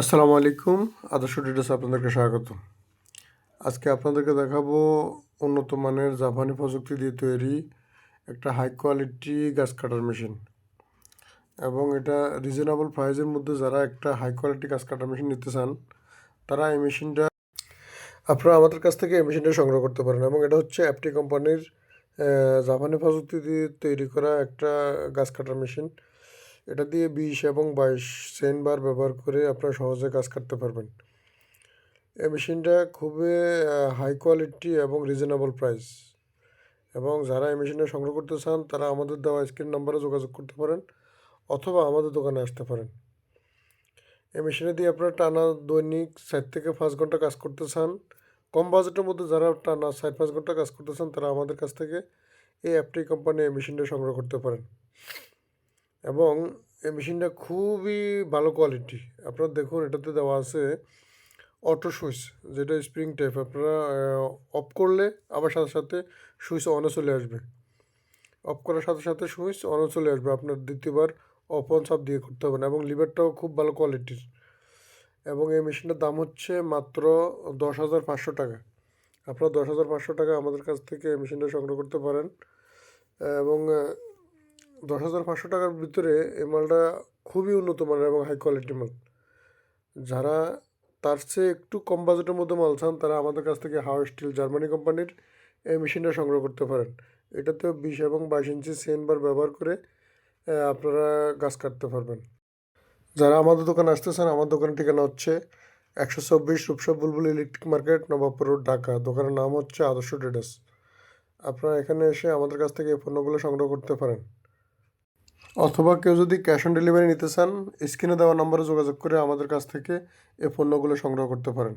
আসসালামু আলাইকুম, আদর্শ ডিটেলস আপনাদেরকে স্বাগত। আজকে আপনাদেরকে দেখাবো উন্নত মানের জাপানি প্রযুক্তি দিয়ে তৈরি একটা হাই কোয়ালিটি গাছ কাটার মেশিন এবং এটা রিজনেবল প্রাইজের মধ্যে যারা একটা হাই কোয়ালিটি গাছ কাটার মেশিন নিতে চান, তারা এই মেশিনটা আপনারা আমাদের কাছ থেকে এই মেশিনটা সংগ্রহ করতে পারেন। এবং এটা হচ্ছে অ্যাপটি কোম্পানির জাপানি প্রযুক্তি দিয়ে তৈরি করা একটা গাছ কাটার মেশিন এটা দিয়ে বিশ এবং বাইশ সেন বার ব্যবহার করে আপনারা সহজে কাজ করতে পারবেন। এই মেশিনটা খুবই হাই কোয়ালিটি এবং রিজনেবল প্রাইস এবং যারা এই মেশিনটা সংগ্রহ করতে চান, তারা আমাদের দেওয়া স্ক্রিন নাম্বারে যোগাযোগ করতে পারেন অথবা আমাদের দোকানে আসতে পারেন। এই মেশিনে দিয়ে আপনারা টানা দৈনিক চার থেকে পাঁচ ঘণ্টা কাজ করতে চান, কম বাজেটের মধ্যে যারা টানা চার পাঁচ ঘণ্টা কাজ করতে চান, তারা আমাদের কাছ থেকে এই অ্যাপটি কোম্পানি এই মেশিনটা সংগ্রহ করতে পারেন। এবং এই মেশিনটা খুবই ভালো কোয়ালিটি আপনারা দেখুন, এটাতে দেওয়া আছে অটো সুইচ যেটা স্প্রিং টাইপ আপনারা অফ করলে আবার সাথে সাথে সুইচ অনে চলে আসবে। অফ করার সাথে সাথে সুইচ অনে চলে আসবে। আপনার দ্বিতীয়বার অফ অন সাপ দিয়ে করতে হবে না এবং লিভারটাও খুব ভালো কোয়ালিটির এবং এই মেশিনটার দাম হচ্ছে মাত্র দশ হাজার পাঁচশো টাকা। আপনারা দশ হাজার পাঁচশো টাকা আমাদের কাছ থেকে এই মেশিনটা সংগ্রহ করতে পারেন। এবং দশ হাজার পাঁচশো টাকার ভিতরে এই মালটা খুবই উন্নত মানের এবং হাই কোয়ালিটি মাল। যারা তার চেয়ে একটু কম বাজেটের মধ্যে মাল চান, তারা আমাদের কাছ থেকে হাওয়ার স্টিল জার্মানি কোম্পানির এই মেশিনটা সংগ্রহ করতে পারেন। এটাতেও বিশ এবং বাইশ ইঞ্চি সেন বার ব্যবহার করে আপনারা গাছ কাটতে পারবেন। যারা আমাদের দোকানে আসতে চান, আমার দোকানের ঠিকানা হচ্ছে একশো চব্বিশ Rupsha Bulbul electric market Nawabpur road Dhaka. দোকানের নাম হচ্ছে আদর্শ ট্রেডার্স আপনারা এখানে এসে আমাদের কাছ থেকে পণ্যগুলো সংগ্রহ করতে পারেন। অথবা কেউ যদি ক্যাশ অন ডেলিভারি নিতে চান, স্ক্রিনে দেওয়া নম্বরে যোগাযোগ করে আমাদের কাছ থেকে এ পণ্যগুলো সংগ্রহ করতে পারেন।